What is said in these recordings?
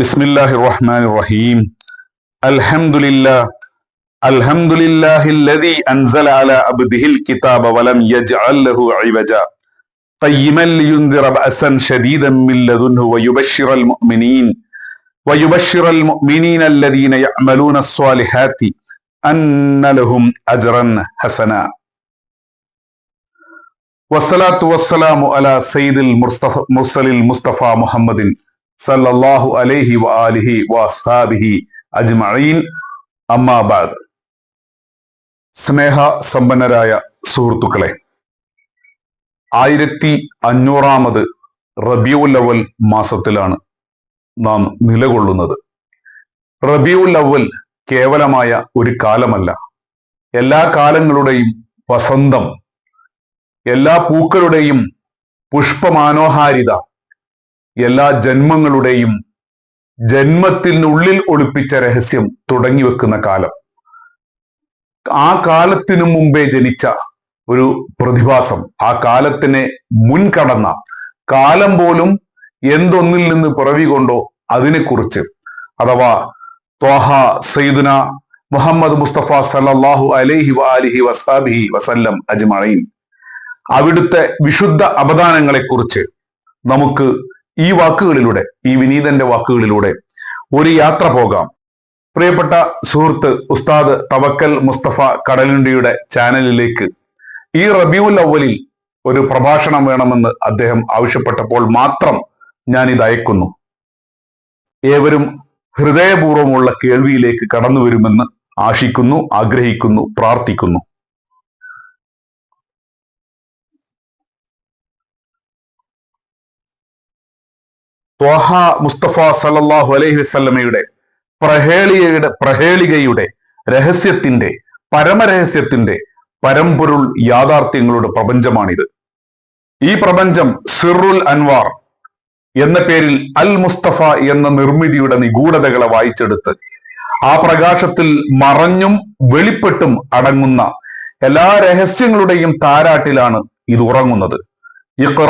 بسم الله الرحمن الرحيم الحمد لله الحمد لله الذي أنزل على عبده الكتاب ولم يجعل له عوجا قيما لينذر بأسا شديدا من لدنه ويبشر المؤمنين ويبشر المؤمنين الذين يعملون الصالحات أن لهم أجرا حسنا والصلاة والسلام على سيد المرسل المصطفى محمد സല്ലല്ലാഹു അലൈഹി വആലിഹി വഅസ്ഹാബിഹി അജ്മഈൻ. അമ്മാ ബഅദ് സ്നേഹ സമ്പന്നരായ സുഹൃത്തുക്കളെ ആയിരത്തി അഞ്ഞൂറാമത് റബിയുൽ അവൽ മാസത്തിലാണ് നാം നിലകൊള്ളുന്നത്. റബിയുൽ അവൽ കേവലമായ ഒരു കാലമല്ല. എല്ലാ കാലങ്ങളുടെയും വസന്തം എല്ലാ പൂക്കളുടെയും പുഷ്പമാനോഹാരിത എല്ലാ ജന്മങ്ങളുടെയും ജന്മത്തിനുള്ളിൽ ഒളിപ്പിച്ച രഹസ്യം തുടങ്ങി വെക്കുന്ന കാലം. ആ കാലത്തിനു മുമ്പേ ജനിച്ച ഒരു പ്രതിഭാസം ആ കാലത്തിനെ മുൻകടന്ന കാലം പോലും എന്തൊന്നിൽ നിന്ന് പിറവി കൊണ്ടോ അതിനെക്കുറിച്ച് അഥവാ ത്വാഹ സയ്യിദുന മുഹമ്മദ് മുസ്തഫ സല്ലല്ലാഹു അലൈഹി വാലിഹി വസാബിഹി വസല്ലം അജ്മഈൻ. അവിടുത്തെ വിശുദ്ധ അവദാനങ്ങളെക്കുറിച്ച് നമുക്ക് ഈ വാക്കുകളിലൂടെ ഈ വിനീതന്റെ വാക്കുകളിലൂടെ ഒരു യാത്ര പോകാം. പ്രിയപ്പെട്ട സുഹൃത്ത് ഉസ്താദ് തവക്കൽ മുസ്തഫ കടലുണ്ടിയുടെ ചാനലിലേക്ക് ഈ റബിയുൽ അവലിൽ ഒരു പ്രഭാഷണം വേണമെന്ന് അദ്ദേഹം ആവശ്യപ്പെട്ടപ്പോൾ മാത്രം ഞാൻ ഇത് അയക്കുന്നു. ഏവരും ഹൃദയപൂർവമുള്ള കേൾവിയിലേക്ക് കടന്നു വരുമെന്ന് ആശിക്കുന്നു ആഗ്രഹിക്കുന്നു പ്രാർത്ഥിക്കുന്നു. ത്വാഹ മുസ്തഫ സലല്ലാഹു അലൈഹി വസല്ലമയുടെ പ്രഹേളികയുടെ പ്രഹേളികയുടെ രഹസ്യത്തിന്റെ പരമരഹസ്യത്തിന്റെ പരമ്പൊരുൾ യാഥാർത്ഥ്യങ്ങളുടെ പ്രപഞ്ചമാണിത്. ഈ പ്രപഞ്ചം സിറുൽ അൻവാർ എന്ന പേരിൽ അൽ മുസ്തഫ എന്ന നിർമ്മിതിയുടെ നിഗൂഢതകളെ വായിച്ചെടുത്ത് ആ പ്രകാശത്തിൽ മറഞ്ഞും വെളിപ്പെട്ടും അടങ്ങുന്ന എല്ലാ രഹസ്യങ്ങളുടെയും താരാട്ടിലാണ് ഇത് ഉറങ്ങുന്നത്. ഇഖ്റ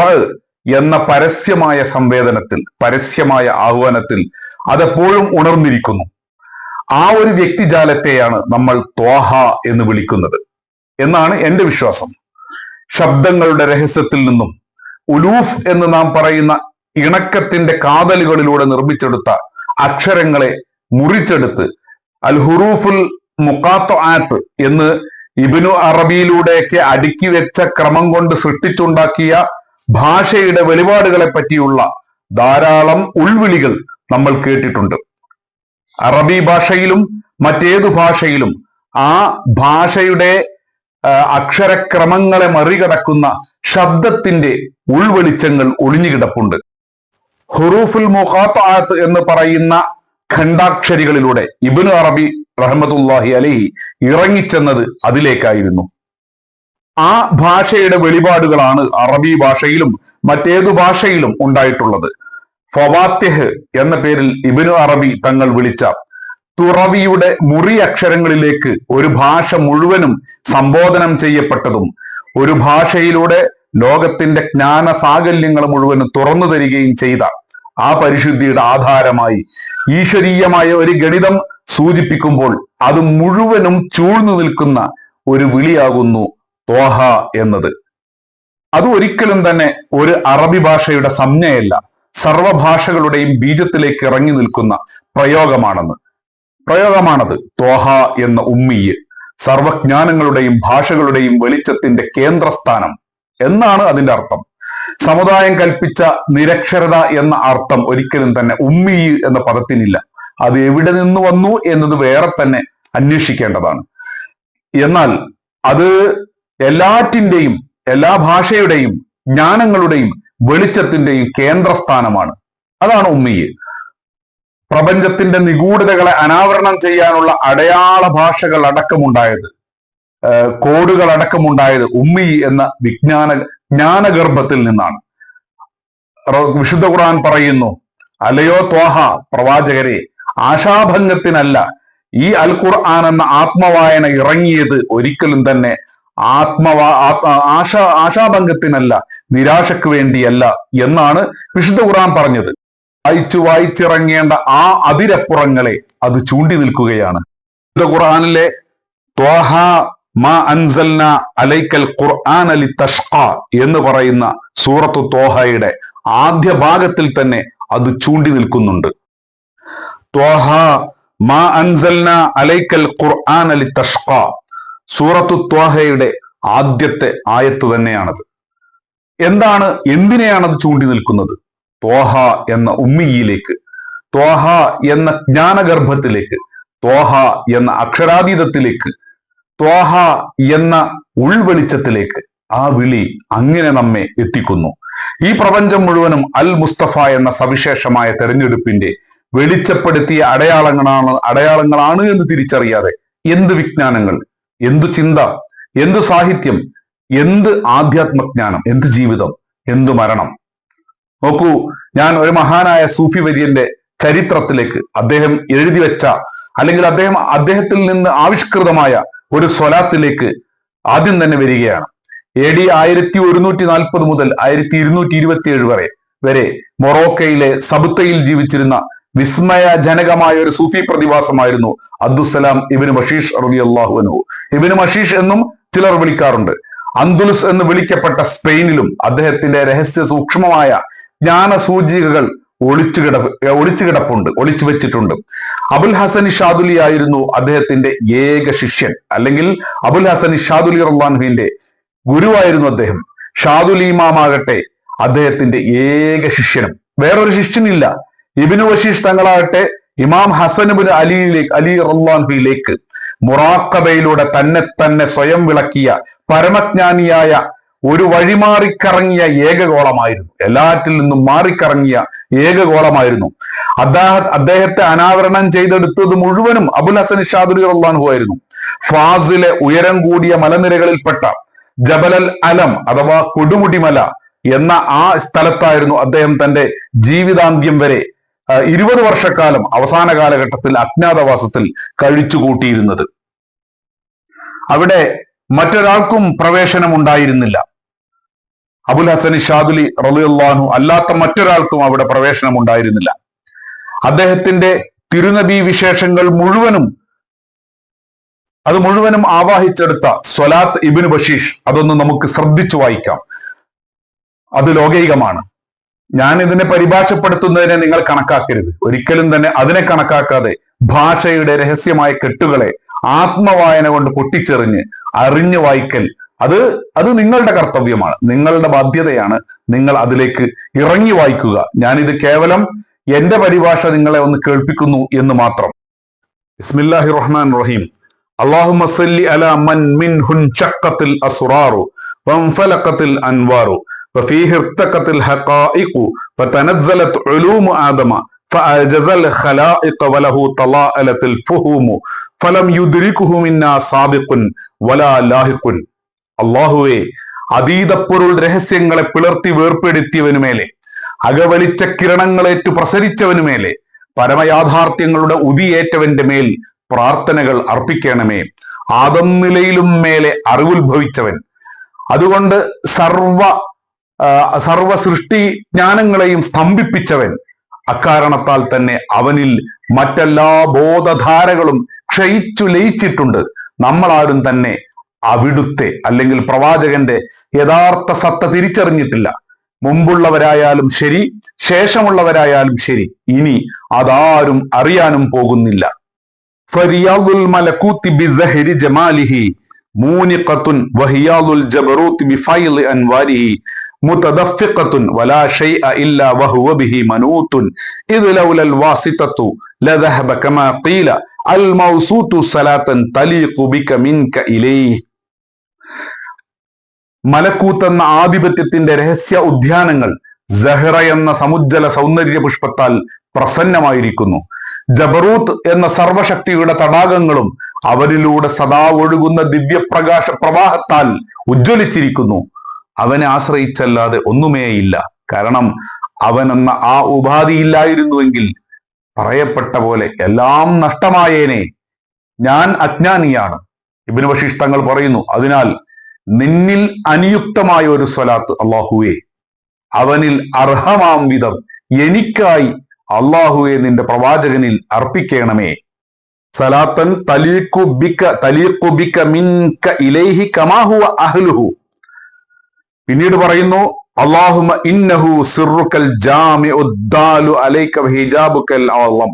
എന്ന പരസ്യമായ സംവേദനത്തിൽ പരസ്യമായ ആഹ്വാനത്തിൽ അതെപ്പോഴും ഉണർന്നിരിക്കുന്നു. ആ ഒരു വ്യക്തിജാലത്തെയാണ് നമ്മൾ ത്വാഹ എന്ന് വിളിക്കുന്നത്. എന്നാണ് എന്റെ വിശ്വാസം. ശബ്ദങ്ങളുടെ രഹസ്യത്തിൽ നിന്നും ഉലൂഫ് എന്ന് നാം പറയുന്ന ഇണക്കത്തിന്റെ കാതലുകളിലൂടെ നിർമ്മിച്ചെടുത്ത അക്ഷരങ്ങളെ മുറിച്ചെടുത്ത് അൽ ഹുറൂഫുൽ മുക്കാത്ത ആത്ത് എന്ന് ഇബിനു അറബിയിലൂടെയൊക്കെ അടുക്കി വെച്ച ക്രമം കൊണ്ട് സൃഷ്ടിച്ചുണ്ടാക്കിയ ഭാഷയുടെ വെളിപാടുകളെ പറ്റിയുള്ള ധാരാളം ഉൾവിളികൾ നമ്മൾ കേട്ടിട്ടുണ്ട്. അറബി ഭാഷയിലും മറ്റേതു ഭാഷയിലും ആ ഭാഷയുടെ അക്ഷരക്രമങ്ങളെ മറികടക്കുന്ന ശബ്ദത്തിന്റെ ഉൾവെളിച്ചങ്ങൾ ഒളിഞ്ഞുകിടപ്പുണ്ട് ഹുറൂഫുൽ മുഖാത്ത് എന്ന് പറയുന്ന ഖണ്ഡാക്ഷരികളിലൂടെ ഇബിനു അറബി റഹമത്തുല്ലാഹി അലഹി ഇറങ്ങിച്ചെന്നത് അതിലേക്കായിരുന്നു. ആ ഭാഷയുടെ വെളിപാടുകളാണ് അറബി ഭാഷയിലും മറ്റേതു ഭാഷയിലും ഉണ്ടായിട്ടുള്ളത്. ഫവാത്യഹ് എന്ന പേരിൽ ഇബിനു അറബി തങ്ങൾ വിളിച്ച തുറവിയുടെ മുറി അക്ഷരങ്ങളിലേക്ക് ഒരു ഭാഷ മുഴുവനും സംബോധനം ചെയ്യപ്പെട്ടതും ഒരു ഭാഷയിലൂടെ ലോകത്തിന്റെ ജ്ഞാന സാകല്യങ്ങൾ മുഴുവനും തുറന്നു തരികയും ചെയ്ത ആ പരിശുദ്ധിയുടെ ആധാരമായി ഈശ്വരീയമായ ഒരു ഗണിതം സൂചിപ്പിക്കുമ്പോൾ അത് മുഴുവനും ചൂഴ്ന്നു നിൽക്കുന്ന ഒരു വിളിയാകുന്നു ത്വാഹ എന്നത്. അത് ഒരിക്കലും തന്നെ ഒരു അറബി ഭാഷയുടെ സംജ്ഞയല്ല. സർവഭാഷകളുടെയും ബീജത്തിലേക്ക് ഇറങ്ങി നിൽക്കുന്ന പ്രയോഗമാണെന്ന്. പ്രയോഗമാണത് ത്വാഹ എന്ന ഉമ്മിയ്. സർവജ്ഞാനങ്ങളുടെയും ഭാഷകളുടെയും വെളിച്ചത്തിന്റെ കേന്ദ്രസ്ഥാനം എന്നാണ് അതിന്റെ അർത്ഥം. സമുദായം കൽപ്പിച്ച നിരക്ഷരത എന്ന അർത്ഥം ഒരിക്കലും തന്നെ ഉമ്മി എന്ന പദത്തിനില്ല. അത് എവിടെ നിന്ന് വന്നു എന്നത് വേറെ തന്നെ അന്വേഷിക്കേണ്ടതാണ്. എന്നാൽ അത് എല്ലാറ്റിന്റെയും എല്ലാ ഭാഷയുടെയും ജ്ഞാനങ്ങളുടെയും വെളിച്ചത്തിന്റെയും കേന്ദ്രസ്ഥാനമാണ്. അതാണ് ഉമ്മിയ്. പ്രപഞ്ചത്തിന്റെ നിഗൂഢതകളെ അനാവരണം ചെയ്യാനുള്ള അടയാള ഭാഷകൾ അടക്കമുണ്ടായത് കോഡുകൾ അടക്കമുണ്ടായത് ഉമ്മി എന്ന വിജ്ഞാന ജ്ഞാനഗർഭത്തിൽ നിന്നാണ്. വിശുദ്ധ ഖുർആൻ പറയുന്നു അലയോ ത്വാഹ പ്രവാചകരെ ആശാഭംഗത്തിനല്ല ഈ അൽ ഖുർആൻ എന്ന ആത്മവായന ഇറങ്ങിയത് ഒരിക്കലും തന്നെ ആത്മവാ ആശ ആശാഭംഗത്തിനല്ല നിരാശക്ക് വേണ്ടിയല്ല എന്നാണ് വിശുദ്ധ ഖുറാൻ പറഞ്ഞത്. വായിച്ചു വായിച്ചിറങ്ങേണ്ട ആ അതിരപ്പുറങ്ങളെ അത് ചൂണ്ടി നിൽക്കുകയാണ്. ഖുർആാനിലെ ത്വാഹ മാ അലൈക്കൽ എന്ന് പറയുന്ന സൂറത്തു തോഹയുടെ ആദ്യ ഭാഗത്തിൽ തന്നെ അത് ചൂണ്ടി നിൽക്കുന്നുണ്ട്. ത്വാഹ മാ അൻസൽന അലൈക്കൽ ഖുർആൻ അലി തഷ്ക സൂറത്തു ത്വാഹയുടെ ആദ്യത്തെ ആയത്ത് തന്നെയാണത്. എന്താണ് എന്തിനെയാണത് ചൂണ്ടി നിൽക്കുന്നത്? ത്വാഹ എന്ന ഉമ്മിയിലേക്ക് ത്വാഹ എന്ന ജ്ഞാനഗർഭത്തിലേക്ക് ത്വാഹ എന്ന അക്ഷരാതീതത്തിലേക്ക് ത്വാഹ എന്ന ഉൾവെളിച്ചത്തിലേക്ക് ആ വിളി അങ്ങനെ നമ്മെ എത്തിക്കുന്നു. ഈ പ്രപഞ്ചം മുഴുവനും അൽ മുസ്തഫ എന്ന സവിശേഷമായ തെരഞ്ഞെടുപ്പിന്റെ വെളിച്ചപ്പെടുത്തിയ അടയാളങ്ങളാണ് അടയാളങ്ങളാണ് എന്ന് തിരിച്ചറിയാതെ എന്ത് വിജ്ഞാനങ്ങൾ? എന്തു ചിന്ത എന്ത് സാഹിത്യം എന്ത് ആധ്യാത്മജ്ഞാനം എന്ത് ജീവിതം എന്തു മരണം. നോക്കൂ ഞാൻ ഒരു മഹാനായ സൂഫി വര്യന്റെ ചരിത്രത്തിലേക്ക് അദ്ദേഹം എഴുതി വെച്ച അല്ലെങ്കിൽ അദ്ദേഹം അദ്ദേഹത്തിൽ നിന്ന് ആവിഷ്കൃതമായ ഒരു സ്വലാത്തിലേക്ക് ആദ്യം തന്നെ വരികയാണ്. എ ഡി ആയിരത്തി ഒരുന്നൂറ്റി നാൽപ്പത് മുതൽ ആയിരത്തി ഇരുന്നൂറ്റി ഇരുപത്തി ഏഴ് വരെ വരെ മൊറോക്കയിലെ സബുത്തയിൽ ജീവിച്ചിരുന്ന വിസ്മയജനകമായ ഒരു സൂഫി പ്രതിഭാസമായിരുന്നു അബ്ദുസലാം ഇബിന് മഷീഷ് റബി അള്ളാഹുവിനു ഇബിന് മഷീഷ് എന്നും ചിലർ വിളിക്കാറുണ്ട്. അന്തുലുസ് എന്ന് വിളിക്കപ്പെട്ട സ്പെയിനിലും അദ്ദേഹത്തിന്റെ രഹസ്യ സൂക്ഷ്മമായ ജ്ഞാന സൂചികകൾ ഒളിച്ചു കിട ഒളിച്ചു കിടപ്പുണ്ട് ഒളിച്ചു വെച്ചിട്ടുണ്ട്. അബുൽ ഹസൻ ഷാദുലി ആയിരുന്നു അദ്ദേഹത്തിന്റെ ഏക ശിഷ്യൻ. അല്ലെങ്കിൽ അബുൽ ഹസൻ ഷാദുലി റഹ്ലാൻഹുവിന്റെ ഗുരുവായിരുന്നു അദ്ദേഹം. ഷാദുലി ഇമാമാകട്ടെ അദ്ദേഹത്തിന്റെ ഏക ശിഷ്യനും. വേറൊരു ശിഷ്യനില്ല. ഇബിനു വശീഷ് തങ്ങളാകട്ടെ ഇമാം ഹസനുബിൻ അലിയിലേക്ക് അലി റഹ്ലാൻഹിയിലേക്ക് മുറാക്കബയിലൂടെ തന്നെ തന്നെ സ്വയം വിളക്കിയ പരമജ്ഞാനിയായ ഒരു വഴിമാറിക്കറങ്ങിയ ഏകഗോളമായിരുന്നു. എല്ലാറ്റിൽ നിന്നും മാറിക്കറങ്ങിയ ഏകഗോളമായിരുന്നു. അദ്ദേഹ അദ്ദേഹത്തെ അനാവരണം ചെയ്തെടുത്തത് മുഴുവനും അബുൽ ഹസൻ ഷാദുരി റഹ്ലാൻഹു ആയിരുന്നു. ഫാസിലെ ഉയരം കൂടിയ മലനിരകളിൽപ്പെട്ട ജബലൽ അലം അഥവാ കൊടുമുടിമല എന്ന ആ സ്ഥലത്തായിരുന്നു അദ്ദേഹം തന്റെ ജീവിതാന്ത്യം വരെ ഇരുപത് വർഷക്കാലം അവസാന കാലഘട്ടത്തിൽ അജ്ഞാതവാസത്തിൽ കഴിച്ചു കൂട്ടിയിരുന്നത്. അവിടെ മറ്റൊരാൾക്കും പ്രവേശനം ഉണ്ടായിരുന്നില്ല അബുൽ ഹസൻ ഷാദുലി റലിയുള്ളാഹു അല്ലാത്ത മറ്റൊരാൾക്കും അവിടെ പ്രവേശനം ഉണ്ടായിരുന്നില്ല അദ്ദേഹത്തിന്റെ തിരുനബി വിശേഷങ്ങൾ മുഴുവനും അത് മുഴുവനും ആവാഹിച്ചെടുത്ത സ്വലാത്ത് ഇബിന് ബഷീഷ് അതൊന്ന് നമുക്ക് ശ്രദ്ധിച്ചു വായിക്കാം. അത് ലോകൈകമാണ്. ഞാൻ ഇതിനെ പരിഭാഷപ്പെടുത്തുന്നതിനെ നിങ്ങൾ കണക്കാക്കരുത്. ഒരിക്കലും തന്നെ അതിനെ കണക്കാക്കാതെ ഭാഷയുടെ രഹസ്യമായ കെട്ടുകളെ ആത്മവായന കൊണ്ട് പൊട്ടിച്ചെറിഞ്ഞ് അറിഞ്ഞു വായിക്കൽ അത് അത് നിങ്ങളുടെ കർത്തവ്യമാണ്. നിങ്ങളുടെ ബാധ്യതയാണ് നിങ്ങൾ അതിലേക്ക് ഇറങ്ങി വായിക്കുക. ഞാനിത് കേവലം എന്റെ പരിഭാഷ നിങ്ങളെ ഒന്ന് കേൾപ്പിക്കുന്നു എന്ന് മാത്രം. ഇസ്മില്ലാഹി റഹ്മാൻ റഹീം അള്ളാഹു സല്ലി അല മൻ മിൻ ഹുൻ ചക്കത്തിൽ അസുറാറു വംഫലക്കത്തിൽ അൻവാറു. وفيه ارتقت الحقائق وتنزلت علوم آدم فأعجز الخلائق وله طلائلت الفهوم فلم يدركه منا سابق ولا لاحق അള്ളാഹുവെ അതീതപ്പൊരുൾ രഹസ്യങ്ങളെ പിളർത്തി വേർപ്പെടുത്തിയവനുമേലെ അകവലിച്ച കിരണങ്ങളേറ്റു പ്രസരിച്ചവനുമേലെ പരമയാഥാർത്ഥ്യങ്ങളുടെ ഉതിയേറ്റവന്റെ മേൽ പ്രാർത്ഥനകൾ അർപ്പിക്കണമേ ആദം നിലയിലും മേലെ അറിവുത്ഭവിച്ചവൻ അതുകൊണ്ട് സർവ സർവ സൃഷ്ടി ജ്ഞാനങ്ങളെയും സ്തംഭിപ്പിച്ചവൻ അക്കാരണത്താൽ തന്നെ അവനിൽ മറ്റെല്ലാ ബോധധാരകളും ക്ഷയിച്ചു ലയിച്ചിട്ടുണ്ട്. നമ്മളാരും തന്നെ അവിടുത്തെ അല്ലെങ്കിൽ പ്രവാചകന്റെ യഥാർത്ഥ സത്ത തിരിച്ചറിഞ്ഞിട്ടില്ല. മുമ്പുള്ളവരായാലും ശരി ശേഷമുള്ളവരായാലും ശരി ഇനി അതാരും അറിയാനും പോകുന്നില്ല. ഫരിയാദുൽ ബിസഹരി ജമാലിഹി മൂനിഖത്തുൻ വഹിയാദുൽ ജബറൂത്ത് ബിഫൈൽ അൻവാരിഹി വലാ വഹുവ ബിഹി ലൗലൽ കമാ ഖീല അൽ മൗസൂതു തലീഖു ബിക ഇലൈഹി. മലക്കൂത്തെന്ന ആധിപത്യത്തിന്റെ രഹസ്യ ഉദ്യാനങ്ങൾ ജഹ്റ എന്ന സമുജ്ജല സൗന്ദര്യ പുഷ്പത്താൽ പ്രസന്നമായിരിക്കുന്നു. ജബറൂത്ത് എന്ന സർവശക്തിയുടെ തടാകങ്ങളും അവരിലൂടെ സദാ ഒഴുകുന്ന ദിവ്യപ്രകാശ പ്രവാഹത്താൽ ഉജ്ജ്വലിച്ചിരിക്കുന്നു. അവനെ ആശ്രയിച്ചല്ലാതെ ഒന്നുമേയില്ല. കാരണം അവൻ എന്ന ആ ഉപാധിയില്ലായിരുന്നുവെങ്കിൽ പറയപ്പെട്ട പോലെ എല്ലാം നഷ്ടമായേനെ. ഞാൻ അജ്ഞാനിയാണ്. ഇബിന് വശിഷ്ടങ്ങൾ പറയുന്നു അതിനാൽ നിന്നിൽ അനിയുക്തമായ ഒരു സ്വലാത്ത് അള്ളാഹുവെ അവനിൽ അർഹമാം വിധം എനിക്കായി അള്ളാഹുവെ നിന്റെ പ്രവാചകനിൽ അർപ്പിക്കണമേ. സലാത്തൻ തലീഖു ബിക്ക തലീഖു ബിക്ക മിൻക ഇലൈഹി കമാഹുവ അഹ്ലുഹു. പിന്നീട് പറയുന്നു അള്ളാഹുമ ഇന്നഹു സിറുക്കൽ ജാമിഉ ദാലു അലൈക വഹിജാബുക്കൽ അളം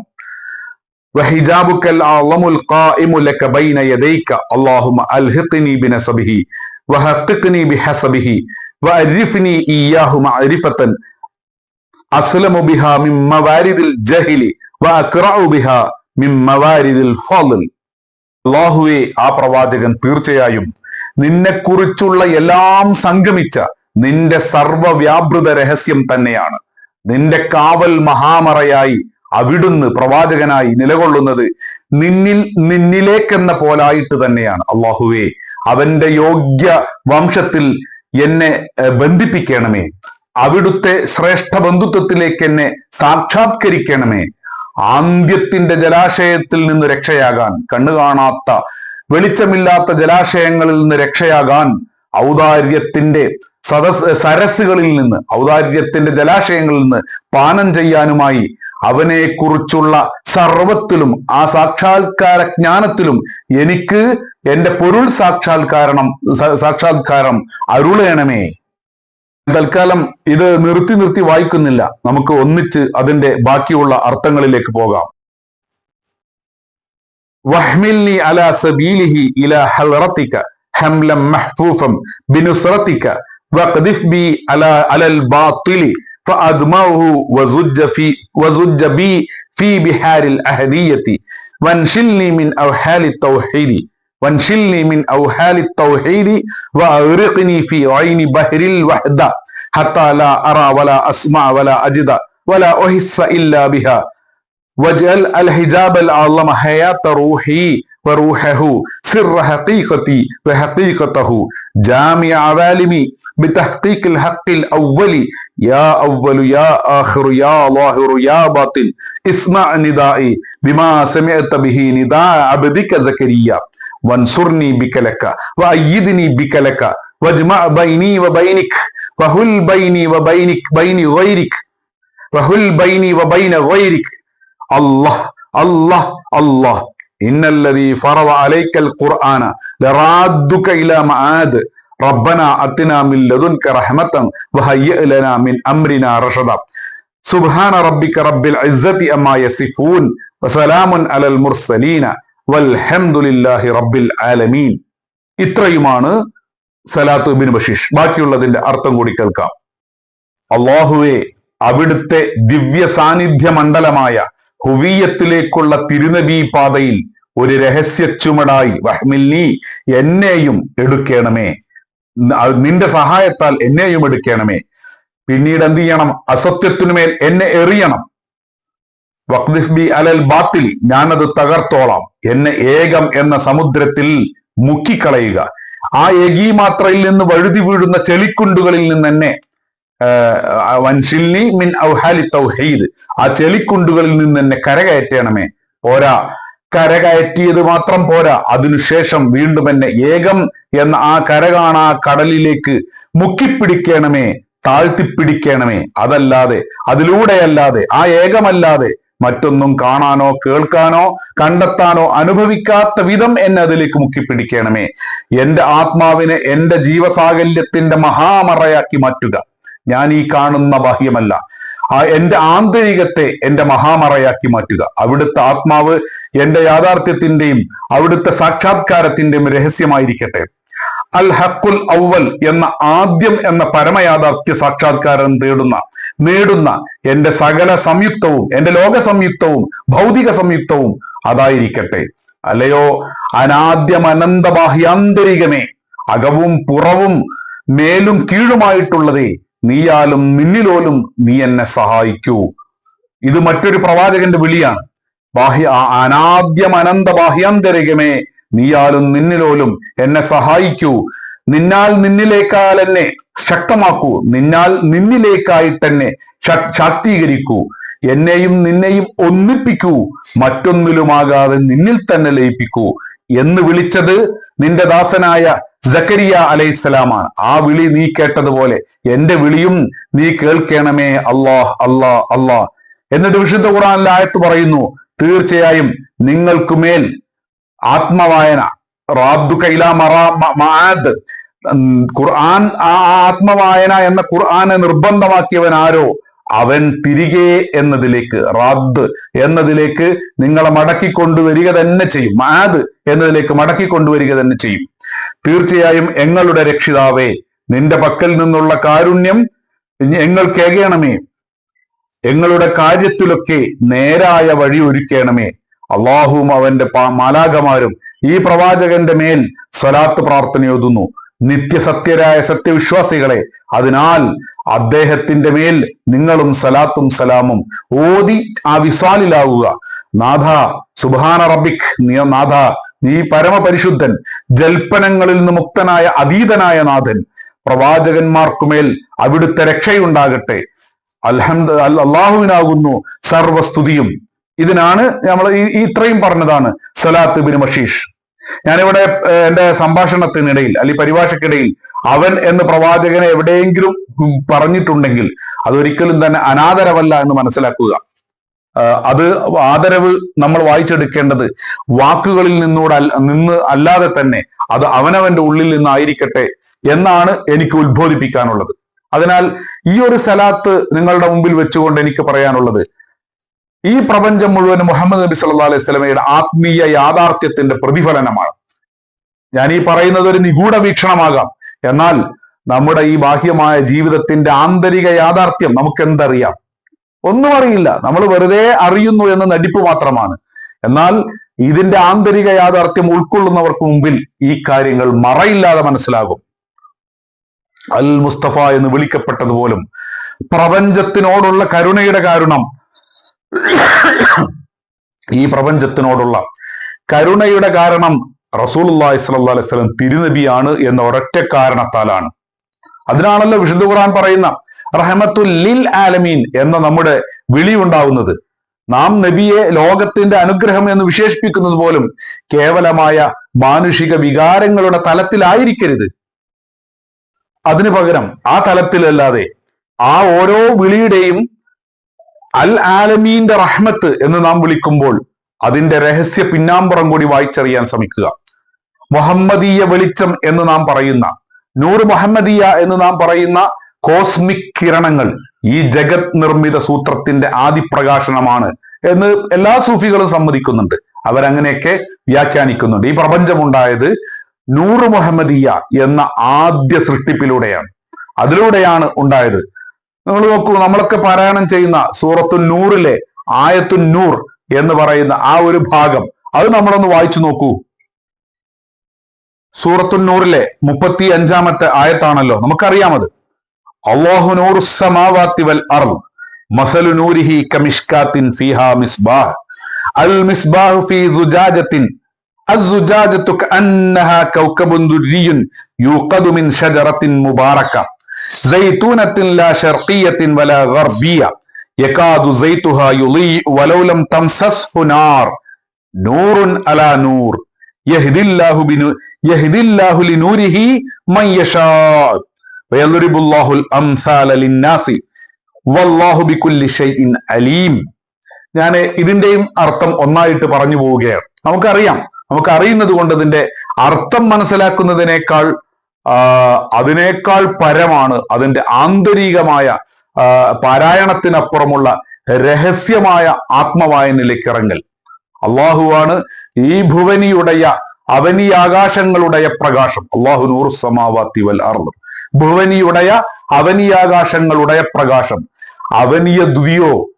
وحجابك الأعظم القائم لك بين يديك اللهم ألهقني بنسبه وحققني بحسبه وأعرفني إياه معرفة أسلم بها من موارد الجهل وأقرأ بها من موارد الفضل അള്ളാഹുവെ ആ പ്രവാചകൻ തീർച്ചയായും നിന്നെക്കുറിച്ചുള്ള എല്ലാം സംഗമിച്ച നിന്റെ സർവവ്യാപൃത രഹസ്യം തന്നെയാണ്. നിന്റെ കാവൽ മഹാമറയായി അവിടുന്ന് പ്രവാചകനായി നിലകൊള്ളുന്നത് നിന്നിൽ നിന്നിലേക്കെന്ന പോലായിട്ട് തന്നെയാണ്. അള്ളാഹുവേ അവന്റെ യോഗ്യ വംശത്തിൽ എന്നെ ബന്ധിപ്പിക്കണമേ. അവിടുത്തെ ശ്രേഷ്ഠ ബന്ധുത്വത്തിലേക്ക് എന്നെ സാക്ഷാത്കരിക്കണമേ. ആന്ത്യത്തിന്റെ ജലാശയത്തിൽ നിന്ന് രക്ഷയാകാൻ കണ്ണു കാണാത്ത വെളിച്ചമില്ലാത്ത ജലാശയങ്ങളിൽ നിന്ന് രക്ഷയാകാൻ ഔദാര്യത്തിന്റെ സദസ് സരസുകളിൽ നിന്ന് ഔദാര്യത്തിന്റെ ജലാശയങ്ങളിൽ നിന്ന് പാനം ചെയ്യാനുമായി അവനെ കുറിച്ചുള്ള സർവത്തിലും ആ സാക്ഷാത്കാര ജ്ഞാനത്തിലും എനിക്ക് എന്റെ പൊരുൾ സാക്ഷാത്കാരണം സാക്ഷാത്കാരം അരുളേണമേ. തൽക്കാലം ഇത് നിർത്തി നിർത്തി വായിക്കുന്നില്ല. നമുക്ക് ഒന്നിച്ച് അതിന്റെ ബാക്കിയുള്ള അർത്ഥങ്ങളിലേക്ക് പോകാം. واحملني على سبيله إلى حضرتك حملا محفوفا بنصرتك واقذف بي على على الباطل فأدمعه وزج في وزج بي في بحار الأهدية. وانشلني من أوحال التوحيد وانشلني من أوحال التوحيد وأغرقني في عين بحر الوحدة حتى لا أرى ولا أسمع ولا أجد ولا أحس إلا بها. واجعل الحجاب الأعظم حياة روحي وروحه سر حقيقتي وحقيقته. جامع عوالمي بتحقيق الحق الأول. يا أول يا آخر يا ظاهر يا باطن. اسمع ندائي بما سمعت به نداء عبدك زكريا. وانصرني بك لك وأيدني بك لك واجمع بيني وبينك وهل بيني وبينك بين غيرك وهل بيني وبين غيرك. അല്ലാഹ് അല്ലാഹ് അല്ലാഹ് ഇന്നല്ലതീ ഫറവ അലൈക്കൽ ഖുർആന ലറാദുക ഇല മആദ്. റബ്ബന അത്തിന മിൻ ലദുൻക റഹ്മതൻ വഹയ്യ ലന മിൻ അംരിന റഷദ. സുബ്ഹാന റബ്ബിക റബ്ബിൽ ഇസ്സതി അമ്മാ യസിഫൂൻ. വസലാമുൻ അലൽ മുർസലീന. വൽഹംദുലില്ലാഹി റബ്ബിൽ ആലമീൻ. ഇത്രയുമാണ് സലാത്തു ബിൻ ബഷീഷ്. ബാക്കിയുള്ളതിന്റെ അർത്ഥം കൂടി കേൾക്കാം. അള്ളാഹുവെ അവിടുത്തെ ദിവ്യ സാന്നിധ്യ മണ്ഡലമായ ഹുവീയത്തിലേക്കുള്ള തിരുനബി പാതയിൽ ഒരു രഹസ്യ ചുമടായി. വഹ്മിൽനി എന്നെയും എടുക്കണമേ. നിന്റെ സഹായത്താൽ എന്നെയും എടുക്കണമേ. പിന്നീട് എന്ത് ചെയ്യണം? അസത്യത്തിനുമേൽ എന്നെ എറിയണം. വഖ്ദിഫ് ബി അലൽ ബാത്തിൽ ഞാനത് തകർത്തോളാം. എന്നെ ഏകം എന്ന സമുദ്രത്തിൽ മുക്കിക്കളയുക. ആ ഏകീമാത്രയിൽ നിന്ന് വഴുതി വീഴുന്ന ചെളിക്കുണ്ടുകളിൽ നിന്ന് എന്നെ വൻഷിൽനി മിൻ ഔഹാലി തൗഹീദ്. ആ ചെളിക്കുണ്ടുകളിൽ നിന്ന് എന്നെ കരകയറ്റണമേ. പോരാ. കരകയറ്റിയത് മാത്രം പോരാ. അതിനുശേഷം വീണ്ടും എന്നെ ഏകം എന്ന ആ കര കാണാ കടലിലേക്ക് മുക്കിപ്പിടിക്കണമേ. താഴ്ത്തിപ്പിടിക്കണമേ. അതല്ലാതെ അതിലൂടെയല്ലാതെ ആ ഏകമല്ലാതെ മറ്റൊന്നും കാണാനോ കേൾക്കാനോ കണ്ടെത്താനോ അനുഭവിക്കാത്ത വിധം എന്നെ അതിലേക്ക് മുക്കിപ്പിടിക്കണമേ. എന്റെ ആത്മാവിനെ എന്റെ ജീവസാകല്യത്തിന്റെ മഹാമറയാക്കി മാറ്റുക. ഞാൻ ഈ കാണുന്ന ബാഹ്യമല്ല. ആ എന്റെ ആന്തരികത്തെ എന്റെ മഹാമറയാക്കി മാറ്റുക. അവിടുത്തെ ആത്മാവ് എന്റെ യാഥാർത്ഥ്യത്തിന്റെയും അവിടുത്തെ സാക്ഷാത്കാരത്തിന്റെയും രഹസ്യമായിരിക്കട്ടെ. അൽ ഹക്കുൽ ഔവൽ എന്ന ആദ്യം എന്ന പരമയാഥാർത്ഥ്യ സാക്ഷാത്കാരം തേടുന്ന നേടുന്ന എന്റെ സകല സംയുക്തവും എന്റെ ലോക സംയുക്തവും ഭൗതിക സംയുക്തവും അതായിരിക്കട്ടെ. അല്ലയോ? അനാദ്യം അനന്തബാഹ്യാന്തരികമേ അകവും പുറവും മേലും കീഴുമായിട്ടുള്ളതേ നീയാലും നിന്നിലോലും നീ എന്നെ സഹായിക്കൂ. ഇത് മറ്റൊരു പ്രവാചകന്റെ വിളിയാണ്. ബാഹ്യ അനാദ്യം അനന്ത ബാഹ്യാന്തരികമേ നീയാലും നിന്നിലോലും എന്നെ സഹായിക്കൂ. നിന്നാൽ നിന്നിലേക്കാൽ എന്നെ ശക്തമാക്കൂ. നിന്നാൽ നിന്നിലേക്കായിട്ടെന്നെ ശാക്തീകരിക്കൂ. എന്നെയും നിന്നെയും ഒന്നിപ്പിക്കൂ. മറ്റൊന്നിലുമാകാതെ നിന്നിൽ തന്നെ ലയിപ്പിക്കൂ. എന്ന് വിളിച്ചത് നിന്റെ ദാസനായ സക്കരിയ അലൈഹിസ്സലാമാണ് ആ വിളി നീ കേട്ടതുപോലെ എന്റെ വിളിയും നീ കേൾക്കണമേ അള്ളാഹ് അല്ലാഹ് അല്ലാഹ് എന്നിട്ട് വിശുദ്ധ ഖുറാനിലെ ആയത്ത് പറയുന്നു തീർച്ചയായും നിങ്ങൾക്കുമേൽ ആത്മവായന റാബ്ദു കൈല മറാ മ- മആദ് ഖുർആൻ ആ ആത്മവായന എന്ന ഖുർആനെ നിർബന്ധമാക്കിയവൻ ആരോ? അവൻ തിരികെ എന്നതിലേക്ക് റാദ് എന്നതിലേക്ക് നിങ്ങളെ മടക്കി കൊണ്ടുവരിക തന്നെ ചെയ്യും. മാദ് എന്നതിലേക്ക് മടക്കി കൊണ്ടുവരിക തന്നെ ചെയ്യും. തീർച്ചയായും എങ്ങളുടെ രക്ഷിതാവേ നിന്റെ പക്കൽ നിന്നുള്ള കാരുണ്യം എങ്ങൾ കേകണമേ എങ്ങളുടെ കാര്യത്തിലൊക്കെ നേരായ വഴി ഒരുക്കണമേ. അള്ളാഹുവും അവന്റെ മാലാകമാരും ഈ പ്രവാചകന്റെ മേൽ സ്വലാത്ത് പ്രാർത്ഥനയൊതുന്നു. നിത്യസത്യരായ സത്യവിശ്വാസികളെ അതിനാൽ അദ്ദേഹത്തിന്റെ മേൽ നിങ്ങളും സലാത്തും സലാമും ഓതി ആ വിസാലിലാവുക. നാഥ സുബാന റബിക് നാഥ നീ പരമപരിശുദ്ധൻ ജൽപ്പനങ്ങളിൽ നിന്ന് മുക്തനായ അതീതനായ നാഥൻ. പ്രവാചകന്മാർക്കുമേൽ അവിടുത്തെ രക്ഷയുണ്ടാകട്ടെ. അൽഹംദ് അൽ അള്ളാഹുവിനാകുന്നു സർവസ്തുതിയും. ഇതിനാണ് നമ്മൾ ഈ ഇത്രയും പറഞ്ഞതാണ് സലാത്ത് ബിൻ മഷീഷ്. ഞാനിവിടെ എന്റെ സംഭാഷണത്തിനിടയിൽ അല്ലെങ്കിൽ പരിഭാഷക്കിടയിൽ അവൻ എന്ന് പ്രവാചകനെ എവിടെയെങ്കിലും പറഞ്ഞിട്ടുണ്ടെങ്കിൽ അതൊരിക്കലും തന്നെ അനാദരവല്ല എന്ന് മനസ്സിലാക്കുക. അത് ആദരവ് നമ്മൾ വായിച്ചെടുക്കേണ്ടത് വാക്കുകളിൽ നിന്നൂടെ നിന്ന് അല്ലാതെ തന്നെ അത് അവനവന്റെ ഉള്ളിൽ നിന്നായിരിക്കട്ടെ എന്നാണ് എനിക്ക് ഉത്ബോധിപ്പിക്കാനുള്ളത്. അതിനാൽ ഈ ഒരു സലാത്ത് നിങ്ങളുടെ മുമ്പിൽ വെച്ചുകൊണ്ട് എനിക്ക് പറയാനുള്ളത്. ഈ പ്രപഞ്ചം മുഴുവൻ മുഹമ്മദ് നബി സല്ലാ അലൈഹി സ്വലമയുടെ ആത്മീയ യാഥാർത്ഥ്യത്തിന്റെ പ്രതിഫലനമാണ്. ഞാൻ ഈ പറയുന്നത് ഒരു നിഗൂഢ വീക്ഷണമാകാം. എന്നാൽ നമ്മുടെ ഈ ബാഹ്യമായ ജീവിതത്തിന്റെ ആന്തരിക യാഥാർത്ഥ്യം നമുക്ക് എന്തറിയാം ഒന്നും അറിയില്ല. നമ്മൾ വെറുതെ അറിയുന്നു എന്ന നടിപ്പ് മാത്രമാണ്. എന്നാൽ ഇതിന്റെ ആന്തരിക യാഥാർത്ഥ്യം ഉൾക്കൊള്ളുന്നവർക്ക് മുമ്പിൽ ഈ കാര്യങ്ങൾ മറയില്ലാതെ മനസ്സിലാകും. അൽ മുസ്തഫ എന്ന് വിളിക്കപ്പെട്ടതുപോലും പ്രപഞ്ചത്തിനോടുള്ള കരുണയുടെ കാരണം ഈ പ്രപഞ്ചത്തിനോടുള്ള കരുണയുടെ കാരണം റസൂലുള്ളാഹി സ്വല്ലാ അലൈഹി വസല്ലം തിരുനബിയാണ് എന്ന ഒരൊറ്റ കാരണത്താലാണ്. അതിനാണല്ലോ വിശുദ്ധ ഖുർആൻ പറയുന്ന റഹമത്തുൽ ലിൽ ആലമീൻ എന്ന നമ്മുടെ വിളി ഉണ്ടാവുന്നത്. നാം നബിയെ ലോകത്തിന്റെ അനുഗ്രഹം എന്ന് വിശേഷിപ്പിക്കുന്നത് പോലും കേവലമായ മാനുഷിക വികാരങ്ങളുടെ തലത്തിലായിരിക്കരുത്. അതിനു പകരം ആ തലത്തിലല്ലാതെ ആ ഓരോ വിളിയുടെയും അൽ ആലമീന്റെ റഹ്മത്ത് എന്ന് നാം വിളിക്കുമ്പോൾ അതിന്റെ രഹസ്യ പിന്നാമ്പുറം കൂടി വായിച്ചറിയാൻ ശ്രമിക്കുക. മുഹമ്മദീയ വെളിച്ചം എന്ന് നാം പറയുന്ന നൂറ് മുഹമ്മദിയ എന്ന് നാം പറയുന്ന കോസ്മിക് കിരണങ്ങൾ ഈ ജഗത് നിർമ്മിത സൂത്രത്തിന്റെ ആദിപ്രകാശനമാണ് എന്ന് എല്ലാ സൂഫികളും സമ്മതിക്കുന്നുണ്ട്. അവരങ്ങനെയൊക്കെ വ്യാഖ്യാനിക്കുന്നുണ്ട്. ഈ പ്രപഞ്ചമുണ്ടായത് നൂറ് മുഹമ്മദിയ എന്ന ആദ്യ സൃഷ്ടിപ്പിലൂടെയാണ്. അതിലൂടെയാണ് ഉണ്ടായത്. നിങ്ങൾ നോക്കൂ നമ്മളൊക്കെ പാരായണം ചെയ്യുന്ന സൂറത്തു നൂറിലെ ആയത്തു നൂർ എന്ന് പറയുന്ന ആ ഒരു ഭാഗം അത് നമ്മളൊന്ന് വായിച്ചു നോക്കൂ. സൂറത്തു നൂറിലെ മുപ്പത്തി അഞ്ചാമത്തെ ആയത്താണല്ലോ നമുക്കറിയാം അത് അള്ളാഹു നൂറു സമാവാത്തി വൽ അർ മസലു നൂരിഹി കമിഷ്കാത്തിൻ ഫിഹാ മിസ്ബാഹ് അൽ മിസ്ബാഹു ഫി സുജാജത്തിൻ الزجاجة كأنها كوكب دري يوقد من شجرة مباركة زيتونة لا شرقية ولا غربية يكاد زيتها يضيء ولو لم تمسسه نار نور على نور ഞാൻ ഇതിന്റെയും അർത്ഥം ഒന്നായിട്ട് പറഞ്ഞു പോവുകയാണ്. നമുക്കറിയാം. നമുക്ക് അറിയുന്നത് കൊണ്ട് അതിന്റെ അർത്ഥം മനസ്സിലാക്കുന്നതിനേക്കാൾ അതിനേക്കാൾ പരമാണ് അതിന്റെ ആന്തരികമായ പാരായണത്തിനപ്പുറമുള്ള രഹസ്യമായ ആത്മവായനയിലേക്ക് ഇറങ്ങൽ അള്ളാഹുവാണ് ഈ ഭുവനിയുടയ ആകാശങ്ങളുടെയ പ്രകാശം. അള്ളാഹു നൂർ സമാവാത്തി വൽ അർദ്. ഭുവനിയുടയ അവനിയാകാശങ്ങളുടയ പ്രകാശം. അവനിയ ദ്വിയോ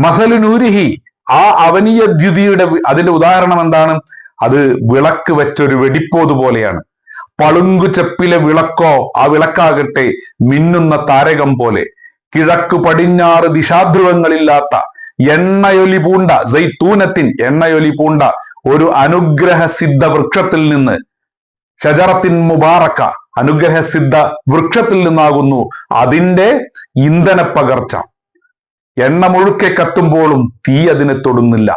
മസലു നൂരിഹി. ആ അവനിയ ദ്യുതിയുടെ വി- അതിന്റെ ഉദാഹരണം എന്താണ്? അത് വിളക്ക് വെച്ചൊരു വെടിപ്പോത് പോലെയാണ്. പളുങ്കു ചെപ്പിലെ വിളക്കോ ആ വിളക്കാകട്ടെ മിന്നുന്ന താരകം പോലെ. കിഴക്ക് പടിഞ്ഞാറ് ദിശാധ്രുവങ്ങളില്ലാത്ത എണ്ണയൊലി പൂണ്ട സൈത്തൂനത്തിൻ എണ്ണയൊലി പൂണ്ട ഒരു അനുഗ്രഹ സിദ്ധ വൃക്ഷത്തിൽ നിന്ന്. ഷജറത്തിൻ മുബാറക്ക അനുഗ്രഹ സിദ്ധ വൃക്ഷത്തിൽ നിന്നാകുന്നു. അതിന്റെ ഇന്ധന പകർച്ച എണ്ണ മുഴുക്കെ കത്തുമ്പോഴും തീ അതിനെ തൊടുന്നില്ല.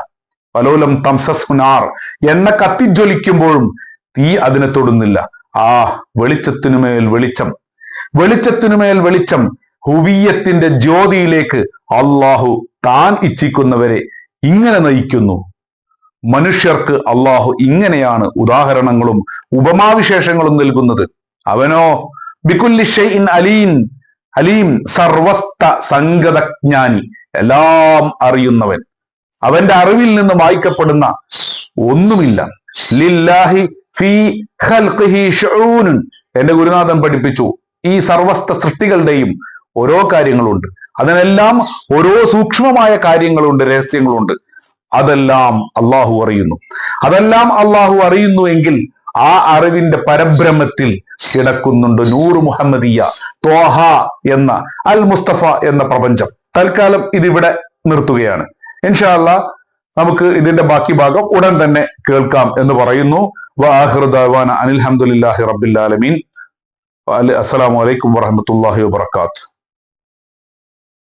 പലോലം തംസസ്നാർ എണ്ണ കത്തിജ്വലിക്കുമ്പോഴും തീ അതിനെ തൊടുന്നില്ല. ആ വെളിച്ചത്തിനുമേൽ വെളിച്ചം. വെളിച്ചത്തിനുമേൽ വെളിച്ചം ഹുവിയത്തിന്റെ ജ്യോതിയിലേക്ക് അള്ളാഹു താൻ ഇച്ഛിക്കുന്നവരെ ഇങ്ങനെ നയിക്കുന്നു. മനുഷ്യർക്ക് അള്ളാഹു ഇങ്ങനെയാണ് ഉദാഹരണങ്ങളും ഉപമാവിശേഷങ്ങളും നൽകുന്നത്. അവനോ ബിക്കുല്ലി ഷെയ്ൻ അലീൻ അലീം സർവസ്ഥ സംഗതജ്ഞാനി എല്ലാം അറിയുന്നവൻ. അവന്റെ അറിവിൽ നിന്ന് വായിക്കപ്പെടുന്ന ഒന്നുമില്ല. ലില്ലാഹി ഫീ ഖൽഖിഹി എന്റെ ഗുരുനാഥൻ പഠിപ്പിച്ചു. ഈ സർവസ്ത സൃഷ്ടികളുടെയും ഓരോ കാര്യങ്ങളുണ്ട്. അതിനെല്ലാം ഓരോ സൂക്ഷ്മമായ കാര്യങ്ങളുണ്ട് രഹസ്യങ്ങളുണ്ട്. അതെല്ലാം അള്ളാഹു അറിയുന്നു. അതെല്ലാം അള്ളാഹു അറിയുന്നു എങ്കിൽ ആ അറിവിന്റെ പരബ്രഹ്മത്തിൽ കിടക്കുന്നുണ്ട് നൂറ് മുഹമ്മദിയ തോഹ എന്ന അൽ മുസ്തഫ എന്ന പ്രപഞ്ചം. തൽക്കാലം ഇതിവിടെ നിർത്തുകയാണ്. ഇൻഷാല്ല നമുക്ക് ഇതിന്റെ ബാക്കി ഭാഗം ഉടൻ തന്നെ കേൾക്കാം എന്ന് പറയുന്നു. അനിൽഹമുല്ലാഹി റബ്ബിൽ ആലമീൻ. അസ്സലാമു അലൈക്കും വറഹമത്തല്ലാഹി വബർക്കാത്തു